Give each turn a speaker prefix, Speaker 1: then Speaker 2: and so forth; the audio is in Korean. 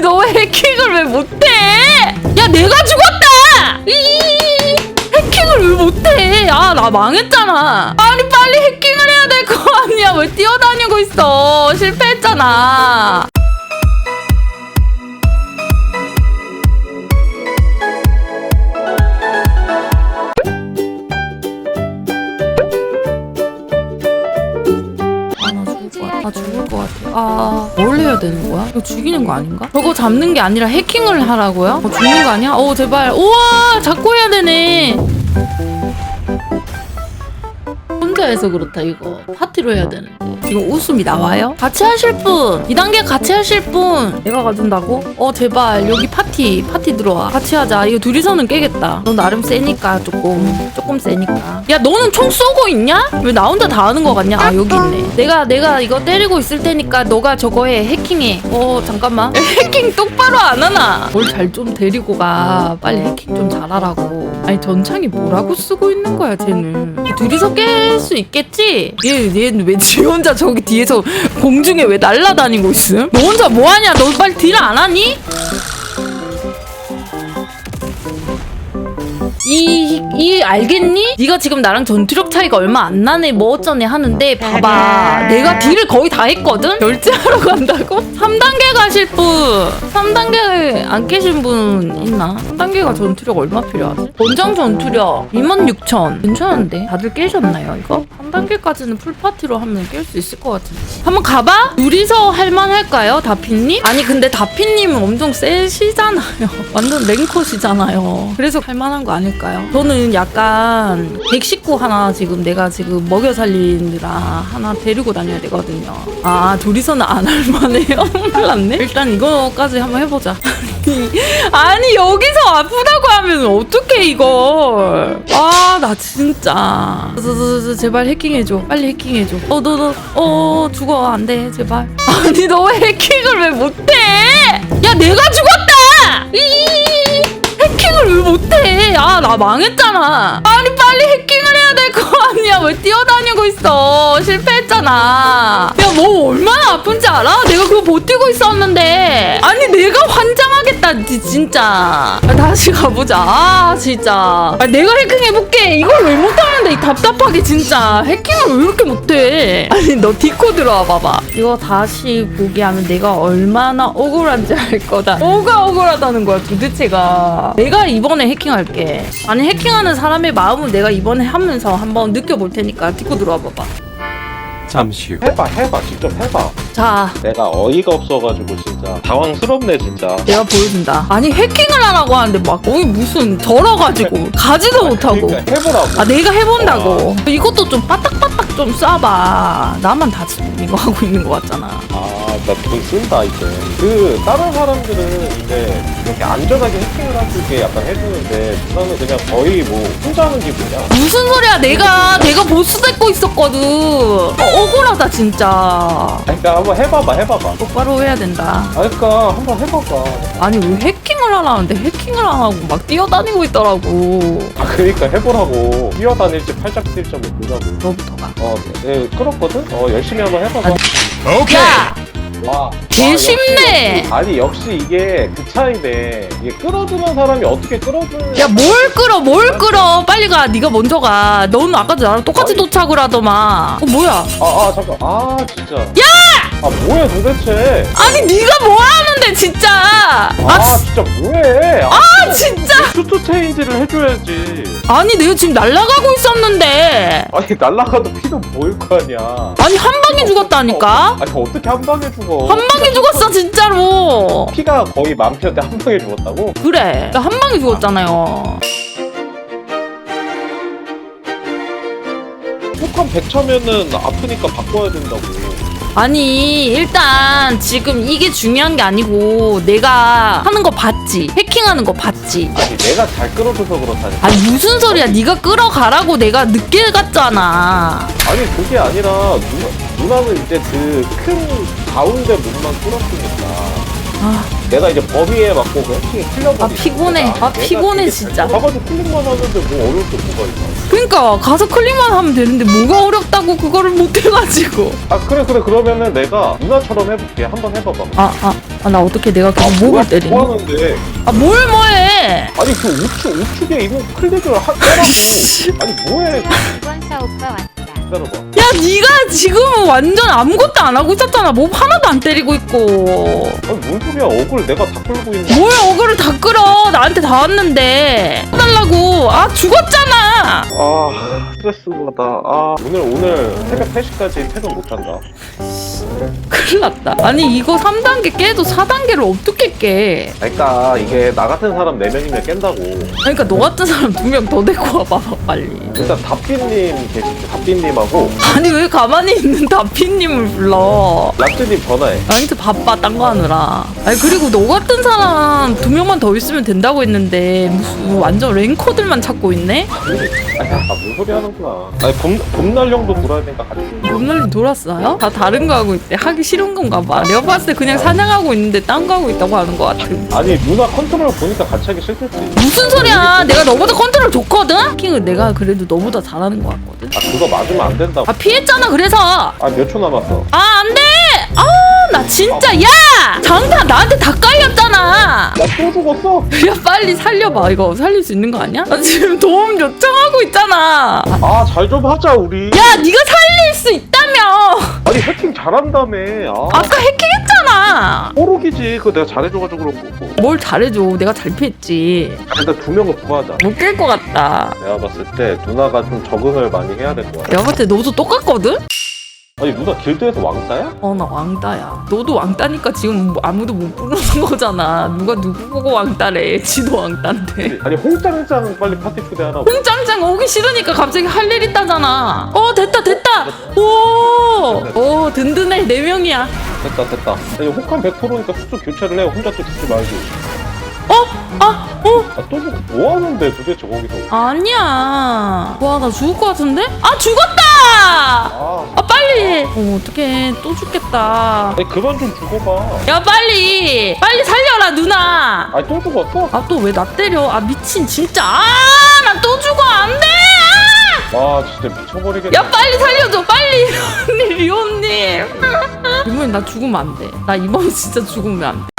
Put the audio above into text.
Speaker 1: 너 왜 해킹을 왜 못해? 야 내가 죽었다! 이 해킹을 왜 못해? 아 나 망했잖아. 아니 빨리 해킹을 해야 될 거 아니야? 왜 뛰어다니고 있어? 실패했잖아. 아, 나 죽을 것 같아. 아, 뭘 해야 되는 거야? 이거 죽이는 거 아닌가? 저거 잡는 게 아니라 해킹을 하라고요? 어, 죽는 거 아니야? 오, 제발. 우와, 잡고 해야 되네. 혼자 해서 그렇다, 이거. 파티로 해야 되는데. 지금 웃음이 나와요? 같이 하실 분! 2단계 같이 하실 분! 내가 가준다고? 어, 제발. 여기 파티. 파티 들어와. 같이 하자. 이거 둘이서는 깨겠다. 너 나름 세니까, 조금. 조금 세니까. 야, 너는 총 쏘고 있냐? 왜 나 혼자 다 하는 거 같냐? 아, 여기 있네. 내가, 내가 이거 때리고 있을 테니까 너가 저거 해. 해킹해. 어, 잠깐만. 해킹 똑바로 안 하나? 뭘 잘 좀 데리고 가. 빨리 해킹 좀 잘하라고. 아니, 전창이 뭐라고 쓰고 있는 거야, 쟤는. 둘이서 깰 수 있겠지? 얘, 얘는 왜 지 혼자 저기 뒤에서 공중에 왜 날아다니고 있음? 너 혼자 뭐 하냐? 너 빨리 딜 안 하니? 이, 이 알겠니? 네가 지금 나랑 전투력 차이가 얼마 안 나네 뭐 어쩌네 하는데 봐봐 내가 딜을 거의 다 했거든? 결제하러 간다고? 3단계 가실 분 3단계 안 깨신 분 있나? 3단계가 전투력 얼마 필요하지? 본장 전투력 26,000 괜찮은데? 다들 깨셨나요 이거? 3단계까지는 풀파티로 하면 깰 수 있을 것 같은데 한번 가봐? 둘이서 할만할까요 다피님? 아니 근데 다피님은 엄청 세시잖아요 완전 랭컷이잖아요 그래서 할만한 거 아닐까 요? 저는 약간 119 하나 지금 내가 지금 먹여 살리느라 하나 데리고 다녀야 되거든요. 아 둘이서는 안 할 만해요? 큰일 났네. 일단 이거까지 한번 해보자. 아니 여기서 아프다고 하면 어떡해 이걸. 아 나 진짜. 제발 해킹해줘. 빨리 해킹해줘. 어너너어 죽어. 안 돼. 제발. 아니 너 왜 해킹을 왜 못해 못해 아나 망했잖아. 아니 빨리 해킹을 해야 될 거 아니야. 왜 뛰어다니고 있어? 실패했잖아. 야 뭐 얼마나 아픈지 알아? 내가 그거 버티고 있었는데. 아니 내가 환 장하겠다 지- 진짜. 아, 다시 가보자. 아 진짜. 아, 내가 해킹해볼게. 이걸 왜 못하는데 이 답답하게 진짜. 해킹을 왜 이렇게 못해? 아니 너 디코 들어와 봐봐. 이거 다시 보게 하면 내가 얼마나 억울한지 알 거다. 뭐가 억울하다는 거야 도대체가. 내가 이번에 해킹할게. 아니 해킹하는 사람의 마음은 내가 이번에 하면서 한번 느껴볼 테니까 디코 들어와 봐봐
Speaker 2: 잠시 후
Speaker 3: 해봐 해봐 직접 해봐
Speaker 1: 자
Speaker 3: 내가 어이가 없어가지고 진짜 당황스럽네 진짜
Speaker 1: 내가 보여준다. 아니 해킹을 하라고 하는데 막 거기 무슨 절어가지고 가지도 못하고.
Speaker 3: 그러니까 해보라고
Speaker 1: 아 내가 해본다고. 이것도 좀 빠딱빠딱 좀 쏴봐. 나만 다 지금 이거 하고 있는 것 같잖아.
Speaker 3: 아나 돈 쓴다 이제 그 다른 사람들은 이제 이렇게 안전하게 해킹을 해줄게 약간 해주는데 나는 그냥 거의 뭐 혼자 하는 기분이야
Speaker 1: 무슨 소리야? 내가 내가 보스 됐고 있었거든. 어, 억울하다 진짜.
Speaker 3: 아니, 그러니까 한번 해봐봐 해봐봐
Speaker 1: 똑바로 해야 된다.
Speaker 3: 아 그러니까 한번 해봐봐
Speaker 1: 아니 왜 해킹을 하라는데 해킹을 안 하고 막 뛰어다니고 있더라고.
Speaker 3: 아 그러니까 해보라고 뛰어다닐지 팔짝 뛸지 한번 보자고
Speaker 1: 너부터 가.
Speaker 3: 어, 네, 끌었거든? 어, 열심히 한번 해봐봐.
Speaker 1: 야,
Speaker 3: 와.
Speaker 1: 개
Speaker 3: 와,
Speaker 1: 쉽네.
Speaker 3: 역시, 아니, 역시 이게 그 차이네. 이게 끌어주는 사람이 어떻게 끌어주는.
Speaker 1: 야 뭘 끌어 뭘 끌어 빨리 가 네가 먼저 가 너는 아까도 나랑 똑같이
Speaker 3: 아니.
Speaker 1: 도착을 하더만 어 뭐야
Speaker 3: 아, 아, 잠깐. 아, 진짜. 야! 아, 뭐야 도대체.
Speaker 1: 아니 네가 뭐 하는데 진짜
Speaker 3: 아,
Speaker 1: 아, 지-
Speaker 3: 진짜 뭐해. 아,
Speaker 1: 아 진짜
Speaker 3: 슈트 체인지를 해줘야지.
Speaker 1: 아니 내가 지금 날아가고 있었는데
Speaker 3: 아니, 날라가도 피도 보일 거 아니야.
Speaker 1: 아니 한 방에 죽었다니까
Speaker 3: 아니, 어떻게 한 방에 죽어.
Speaker 1: 한 방에 죽었어 진짜로
Speaker 3: 피가 거의 만 피였는데 한 방에 죽었다고?
Speaker 1: 그래 나 한 방에 죽었잖아요
Speaker 3: 폭한 100차면은 아프니까 바꿔야 된다고.
Speaker 1: 아니 일단 지금 이게 중요한 게 아니고 내가 하는 거 봤지? 해킹하는 거 봤지?
Speaker 3: 아니, 내가 잘 끌어줘서 그렇다니까.
Speaker 1: 아니 무슨 소리야? 네가 끌어가라고 내가 늦게 갔잖아.
Speaker 3: 아니 그게 아니라 누나, 누나는 이제 그 큰 가운데 문만 뚫었으니까.
Speaker 1: 아.
Speaker 3: 내가 이제 범위에 맞고 그 해킹이 틀려버리니까.
Speaker 1: 아, 피곤해. 아, 피곤해, 진짜.
Speaker 3: 가가지고 클릭만 하는데 뭐 어려울 게 뭐가 있나
Speaker 1: 그러니까 가서 클릭만 하면 되는데 뭐가 어렵다고 그거를 못 해가지고
Speaker 3: 아 그래 그래 그러면은 내가 누나처럼 해볼게 한번 해봐봐
Speaker 1: 아아아나 어떻게 내가 계속 목을
Speaker 3: 뭐야,
Speaker 1: 때리니?
Speaker 3: 뭐 하는데?
Speaker 1: 아 뭘 뭐해?
Speaker 3: 아니 그 우측 우측에 있는 클릭을 하, 하라고. 아니 뭐해?
Speaker 4: 이권사 오빠 왔다.
Speaker 3: 기다려봐.
Speaker 1: 야 네가 지금은 완전 아무것도 안 하고 있었잖아. 몹 하나도 안 때리고 있고.
Speaker 3: 아니 뭔 소리야? 억을 내가 다 끌고 있는.
Speaker 1: 뭘 어그를 다 끌어? 나한테 다 왔는데. 해달라고. 아 죽었잖아.
Speaker 3: 아 스트레스 받아. 아 오늘 오늘 새벽 3시까지 퇴근 못 한다.
Speaker 1: 큰일 났다. 아니 이거 3단계 깨도 4단계를 어떻게 깨?
Speaker 3: 그러니까 이게 나 같은 사람 4명이면 깬다고.
Speaker 1: 그러니까 너 같은 사람 두 명 더 데리고 와봐봐 빨리.
Speaker 3: 일단 답빈님 계시죠? 답빈님하고
Speaker 1: 아니 왜 가만히 있는 다피님을 불러?
Speaker 3: 라트님 전화해.
Speaker 1: 아니트 바빠 딴 거 하느라. 아니 그리고 너 같은 사람 두 명만 더 있으면 된다고 했는데 무슨 완전 랭커들만 찾고 있네?
Speaker 3: 아뭔 소리 하는구나. 아니 봄, 봄날령도 돌아야 되니까 같이.
Speaker 1: 봄날님 돌았어요? 다 다른 거 하고 있대. 하기 싫은 건가 봐. 내가 봤을 때 그냥 사냥하고 있는데 딴 거 하고 있다고 하는 거 같아.
Speaker 3: 아니 누나 컨트롤 보니까 같이 하기 싫겠지.
Speaker 1: 무슨 소리야? 내가 너보다 컨트롤 좋거든? 킹은 내가 그래도 너보다 잘하는 거 같거든?
Speaker 3: 아 그거 맞으면 안 된다고.
Speaker 1: 아 피했잖아 그래서
Speaker 3: 아몇 초 남았어?
Speaker 1: 아 안 돼! 아 나 진짜 야! 장타 나한테 다 깔렸잖아!
Speaker 3: 나 또 죽었어.
Speaker 1: 야 빨리 살려봐 이거 살릴 수 있는 거 아니야? 나 지금 도움 요청하고 있잖아
Speaker 3: 아 잘 좀 하자 우리.
Speaker 1: 야 네가 살릴 수 있다며
Speaker 3: 아니 해킹 잘한다며. 아
Speaker 1: 아까 해킹했잖아
Speaker 3: 뽀록이지. 그거 내가 잘해줘가지고 그런 거고.
Speaker 1: 뭘 잘해줘 내가 잘 피했지
Speaker 3: 일단 두 명을 구하자.
Speaker 1: 못깰 것 같다
Speaker 3: 내가 봤을 때 누나가 좀 적응을 많이 해야 될 것 같아.
Speaker 1: 내가 봤을 때 너도 똑같거든?
Speaker 3: 아니 누나 길드에서 왕따야?
Speaker 1: 어 나 왕따야 너도 왕따니까 지금 뭐 아무도 못 부르는 거잖아 누가 누구 보고 왕따래 지도 왕따인데
Speaker 3: 아니 홍짱짱 빨리 파티 초대하라고.
Speaker 1: 홍짱짱 오기 싫으니까 갑자기 할 일 있다잖아 어 됐다 됐다 오오 든든해 네 명이야
Speaker 3: 됐다 됐다. 아니 혹한 100%니까 숙소 교체를 해. 혼자 또 죽지 말고.
Speaker 1: 어? 아, 어?
Speaker 3: 아또 죽. 뭐 하는데 도대체 거기서?
Speaker 1: 아니야. 와, 나 죽을 것 같은데? 아, 죽었다!
Speaker 3: 아.
Speaker 1: 아, 빨리! 어, 어떡해. 또 죽겠다.
Speaker 3: 아니 그만 좀 죽어봐.
Speaker 1: 야, 빨리! 빨리 살려라, 누나!
Speaker 3: 아니 또 죽었어?
Speaker 1: 아, 또 왜 나 때려? 아, 미친, 진짜. 아, 나 또 죽어! 안 돼! 아!
Speaker 3: 와 진짜 미쳐버리겠네.
Speaker 1: 야, 빨리 살려줘! 빨리! 리온님, 리온님! 이번엔 나 죽으면 안 돼. 나 이번 진짜 죽으면 안 돼.